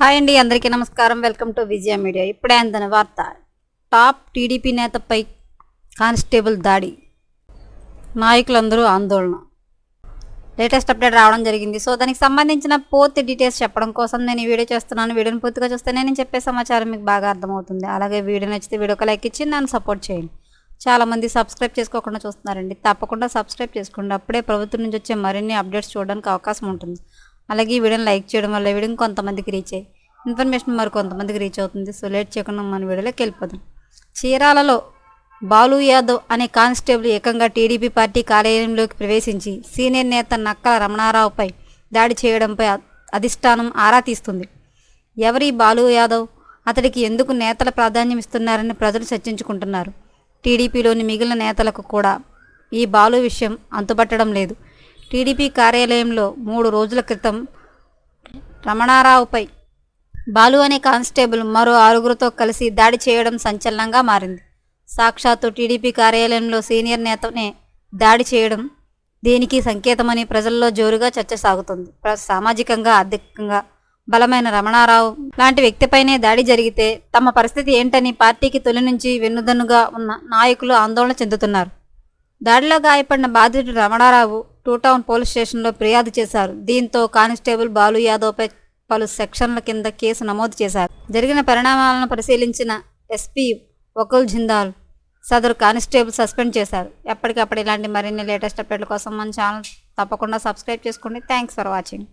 Hi అండి అందరికీ నమస్కారం. Welcome to Vijaya media. ఇప్పుడే అందిన వార్త. టాప్ టీడీపీ నేతపై కానిస్టేబుల్ దాడి. నాయకులందరూ ఆందోళన. లేటెస్ట్ అప్డేట్ రావడం జరిగింది. సో దానికి సంబంధించిన పూర్తి డీటెయిల్స్ చెప్పడం కోసం నేను ఈ వీడియో చేస్తున్నాను. వీడియోని పూర్తిగా చూస్తే నేను చెప్పే సమాచారం మీకు బాగా అర్థమవుతుంది. అలాగే వీడియో నచ్చితే వీడియోకి లైక్ ఇచ్చి నన్ను సపోర్ట్ చేయండి. చాలామంది సబ్స్క్రైబ్ చేసుకోకుండా చూస్తున్నారండి. తప్పకుండా సబ్స్క్రైబ్ చేసుకోండి. అప్పుడే ప్రభుత్వం నుంచి వచ్చే మరిన్ని అప్డేట్స్ చూడడానికి అవకాశం ఉంటుంది. అలాగే ఈ వీడియోని లైక్ చేయడం వల్ల వీడియో కొంతమందికి రీచ్ అయ్యి ఇన్ఫర్మేషన్ మరి కొంతమందికి రీచ్ అవుతుంది. సో లేట్ చేయకుండా మన వీడియోలోకి వెళ్ళిపోదాం. చీరాలలో బాలు యాదవ్ అనే కానిస్టేబుల్ ఏకంగా టీడీపీ పార్టీ కార్యాలయంలోకి ప్రవేశించి సీనియర్ నేత నక్కల రమణారావుపై దాడి చేయడంపై అధిష్టానం ఆరా తీస్తుంది. ఎవరి బాలు యాదవ్ అతడికి ఎందుకు నేతల ప్రాధాన్యం ఇస్తున్నారని ప్రజలు చర్చించుకుంటున్నారు. టీడీపీలోని మిగిలిన నేతలకు కూడా ఈ బాలు విషయం అంతుపట్టడం లేదు. టీడీపీ కార్యాలయంలో మూడు రోజుల క్రితం రమణారావుపై బాలు అనే కానిస్టేబుల్ మరో ఆరుగురితో కలిసి దాడి చేయడం సంచలనంగా మారింది. సాక్షాత్తు టీడీపీ కార్యాలయంలో సీనియర్ నేతనే దాడి చేయడం దీనికి సంకేతమని ప్రజల్లో జోరుగా చర్చ సాగుతుంది. సామాజికంగా ఆర్థికంగా బలమైన రమణారావు లాంటి వ్యక్తిపైనే దాడి జరిగితే తమ పరిస్థితి ఏంటని పార్టీకి తొలి నుంచి వెన్నుదన్నుగా ఉన్న నాయకులు ఆందోళన చెందుతున్నారు. దాడిలో గాయపడిన బాధితుడు రమణారావు టౌన్ పోలీస్ స్టేషన్లో ఫిర్యాదు చేశారు. దీంతో కానిస్టేబుల్ బాలు యాదవ్పై పలు సెక్షన్ల కింద కేసు నమోదు చేశారు. జరిగిన పరిణామాలను పరిశీలించిన ఎస్పీ వకుల్ జిందాల్ సదరు కానిస్టేబుల్ సస్పెండ్ చేశారు. ఎప్పటికప్పుడు ఇలాంటి మరిన్ని లేటెస్ట్ అప్డేట్ల కోసం మన ఛానల్ తప్పకుండా సబ్స్క్రైబ్ చేసుకోండి. Thanks for watching.